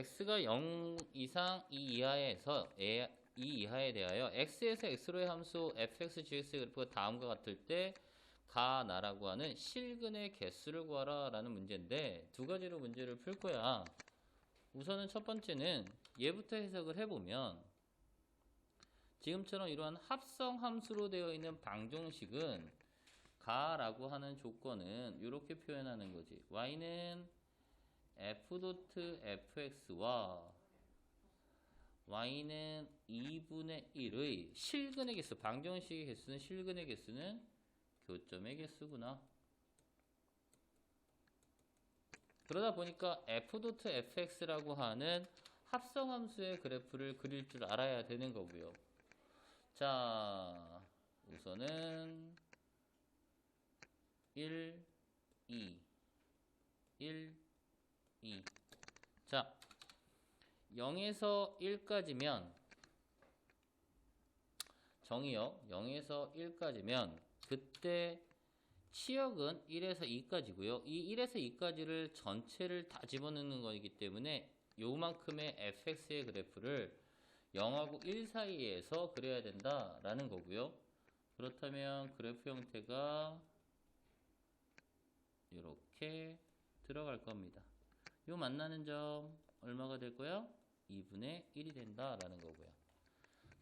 x가 0 이상 2 이하에서 이 이하에 대하여 x에서 x로의 함수 fx, gx 그래프가 다음과 같을 때 가나라고 하는 실근의 개수를 구하라 라는 문제인데 두 가지로 문제를 풀 거야. 우선은 첫 번째는 얘부터 해석을 해보면 지금처럼 이러한 합성 함수로 되어 있는 방정식은 가라고 하는 조건은 이렇게 표현하는 거지. y는 f.fx와 y는 2분의 1의 실근의 개수, 방정식의 개수는 실근의 개수는 교점의 개수구나. 그러다 보니까 f.fx라고 하는 합성함수의 그래프를 그릴 줄 알아야 되는 거고요. 자, 우선은 1, 2, 1, 2. 자, 0에서 1까지면 정의요. 0에서 1까지면 그때 치역은 1에서 2까지고요. 이 1에서 2까지를 전체를 다 집어넣는 거이기 때문에 요만큼의 fx의 그래프를 0하고 1 사이에서 그려야 된다라는 거고요. 그렇다면 그래프 형태가 이렇게 들어갈 겁니다. 요 만나는 점 얼마가 될 거야? 2분의 1이 된다라는 거고요.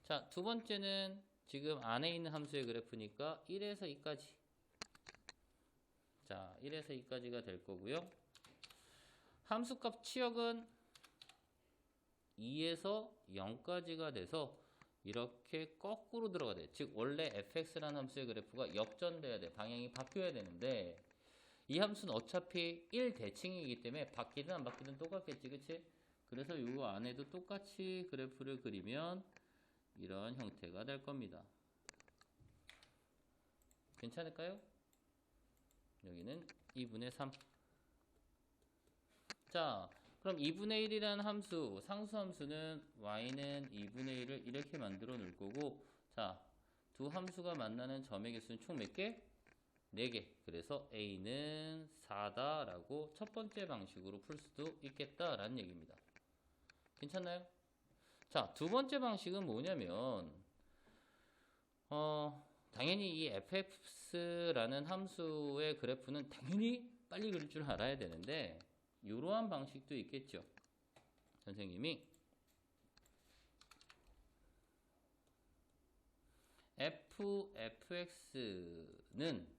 자, 두 번째는 지금 안에 있는 함수의 그래프니까 1에서 2까지. 자, 1에서 2까지가 될 거고요. 함수값 치역은 2에서 0까지가 돼서 이렇게 거꾸로 들어가 돼. 즉 원래 fx라는 함수의 그래프가 역전돼야 돼. 방향이 바뀌어야 되는데 이 함수는 어차피 1대칭이기 때문에 바뀌든 안 바뀌든 똑같겠지. 그치? 그래서 이거 안에도 똑같이 그래프를 그리면 이런 형태가 될 겁니다. 괜찮을까요? 여기는 2분의 3. 자, 그럼 2분의 1이라는 함수, 상수함수는 y는 2분의 1을 이렇게 만들어 놓을 거고, 자, 두 함수가 만나는 점의 개수는 총 몇 개? 4개. 그래서 a는 4다 라고 첫 번째 방식으로 풀 수도 있겠다 라는 얘기입니다. 괜찮나요? 자, 두 번째 방식은 뭐냐면, 어, 당연히 이 fx라는 함수의 그래프는 당연히 빨리 그릴 줄 알아야 되는데, 이러한 방식도 있겠죠. 선생님이 f, fx는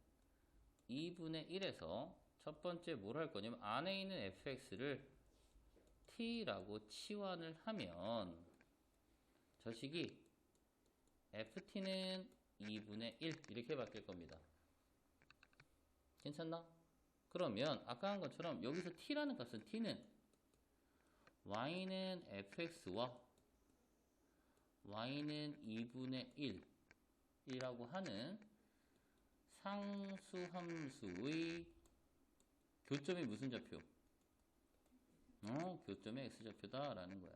2분의 1에서 첫 번째 뭘 할 거냐면 안에 있는 fx를 t라고 치환을 하면 저 식이 ft는 2분의 1 이렇게 바뀔 겁니다. 괜찮나? 그러면 아까 한 것처럼 여기서 t라는 값은 t는 y는 fx와 y는 2분의 1 이라고 하는 상수 함수의 교점이 무슨 좌표? 어, 교점의 x좌표다라는 거야.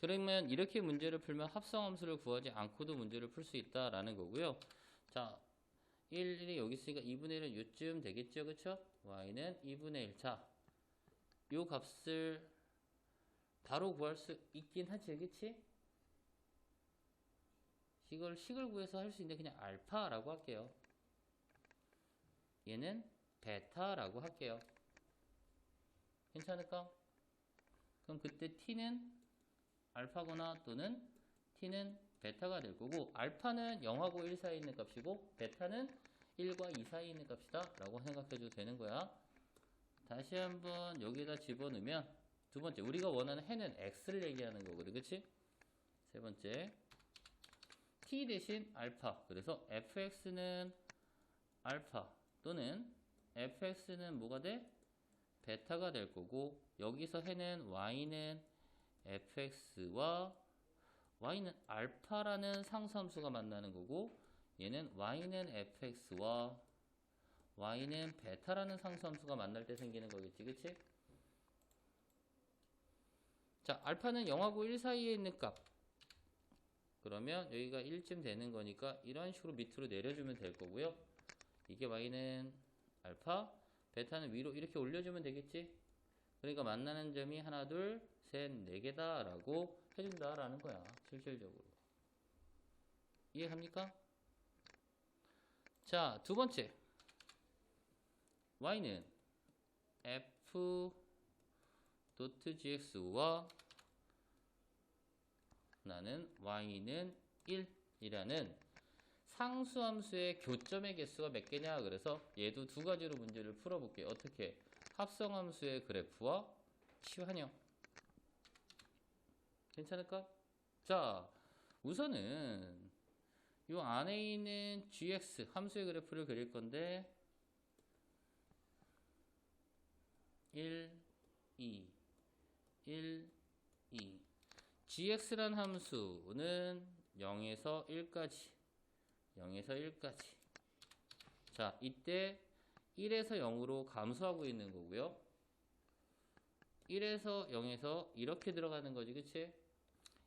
그러면 이렇게 문제를 풀면 합성함수를 구하지 않고도 문제를 풀 수 있다라는 거고요. 자, 1이 여기 있으니까 2분의 1은 요쯤 되겠죠, 그쵸? y는 2분의 1. 자, 요 값을 바로 구할 수 있긴 하지, 그치? 이걸 식을 구해서 할 수 있는데 그냥 알파라고 할게요. 얘는 베타라고 할게요. 괜찮을까? 그럼 그때 t는 알파거나 또는 t는 베타가 될 거고 알파는 0하고 1 사이에 있는 값이고 베타는 1과 2 사이에 있는 값이다 라고 생각해줘도 되는 거야. 다시 한번 여기다 집어넣으면 두 번째 우리가 원하는 해는 x를 얘기하는 거거든 그치? 세 번째 t 대신 알파 그래서 fx는 알파 또는 fx는 뭐가 돼? 베타가 될 거고 여기서 해는 y는 fx와 y는 알파라는 상수함수가 만나는 거고 얘는 y는 fx와 y는 베타라는 상수함수가 만날 때 생기는 거겠지 그치? 자 알파는 0하고 1 사이에 있는 값 그러면 여기가 1쯤 되는 거니까 이런 식으로 밑으로 내려주면 될 거고요 이게 y는 알파 베타는 위로 이렇게 올려주면 되겠지 그러니까 만나는 점이 하나, 둘, 셋, 네 개다 라고 해준다 라는 거야. 실질적으로. 이해갑니까? 자, 두 번째. y는 f 도트 gx와 나는 y는 1 이라는 상수함수의 교점의 개수가 몇 개냐? 그래서 얘도 두 가지로 문제를 풀어볼게요. 어떻게? 합성함수의 그래프와 치환형. 괜찮을까? 자 우선은 이 안에 있는 gx 함수의 그래프를 그릴 건데 1, 2, 1, 2 gx란 함수는 0에서 1까지 0에서 1까지. 자 이때 1에서 0으로 감소하고 있는 거고요. 1에서 0에서 이렇게 들어가는 거지 그치?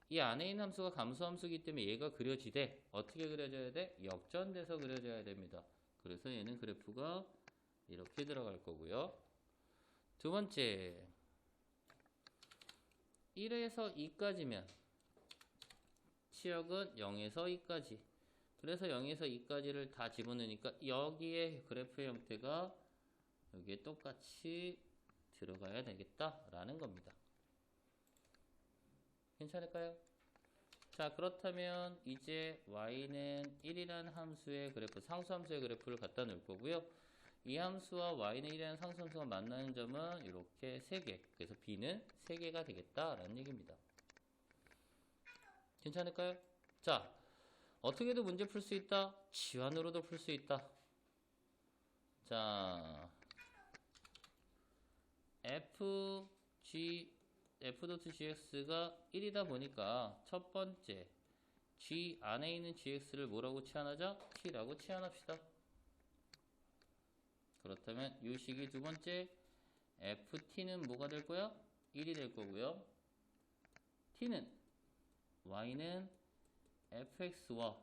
이 안에 있는 함수가 감소함수기 때문에 얘가 그려지되 어떻게 그려져야 돼? 역전돼서 그려져야 됩니다. 그래서 얘는 그래프가 이렇게 들어갈 거고요. 두 번째. 1에서 2까지면 치역은 0에서 2까지 그래서 0에서 2까지를 다 집어넣으니까 여기에 그래프의 형태가 여기에 똑같이 들어가야 되겠다라는 겁니다. 괜찮을까요? 자 그렇다면 이제 y는 1이라는 함수의 그래프 상수함수의 그래프를 갖다 놓을 거고요. 이 함수와 y는 1이라는 상수함수가 만나는 점은 이렇게 3개 그래서 b는 3개가 되겠다라는 얘기입니다. 괜찮을까요? 자 어떻게도 문제 풀 수 있다? 치환으로도 풀 수 있다. 자, f, g, f.gx가 1이다 보니까 첫 번째 g 안에 있는 gx를 뭐라고 치환하자? t라고 치환합시다. 그렇다면 이 식이 두 번째 ft는 뭐가 될 거야? 1이 될 거고요. t는 y는 fx와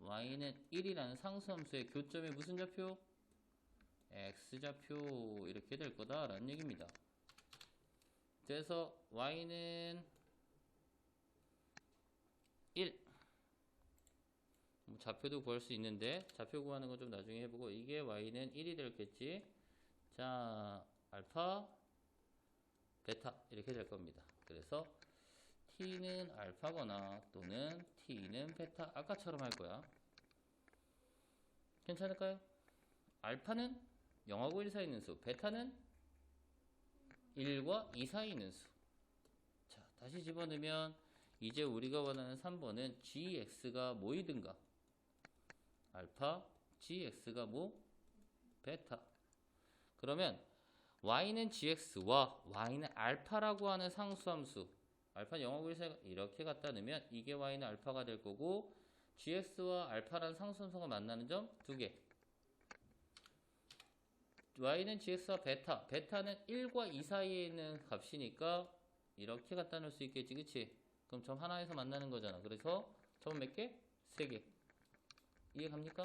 y는 1이라는 상수함수의 교점이 무슨 좌표? x좌표 이렇게 될 거다 라는 얘기입니다. 그래서 y는 1뭐 좌표도 구할 수 있는데 좌표 구하는 건 좀 나중에 해보고 이게 y는 1이 되겠지 자 알파 베타 이렇게 될 겁니다. 그래서 t는 알파거나 또는 t는 베타 아까처럼 할 거야. 괜찮을까요? 알파는 0하고 1 사이 있는 수, 베타는 1과 2 사이 있는 수. 자, 다시 집어넣으면 이제 우리가 원하는 3번은 gx가 뭐이든가 알파, gx가 뭐? 베타. 그러면 y는 gx와 y는 알파라고 하는 상수함수 알파 0하고 1 사이가 이렇게 갖다 넣으면 이게 y는 알파가 될 거고 gx와 알파라는 상수함수가 만나는 점 두 개. y는 gx와 베타, 베타는 1과 2 사이에 있는 값이니까 이렇게 갖다 놓을 수 있겠지, 그치? 그럼 점 하나에서 만나는 거잖아. 그래서 점몇 개? 세 개. 이해 갑니까?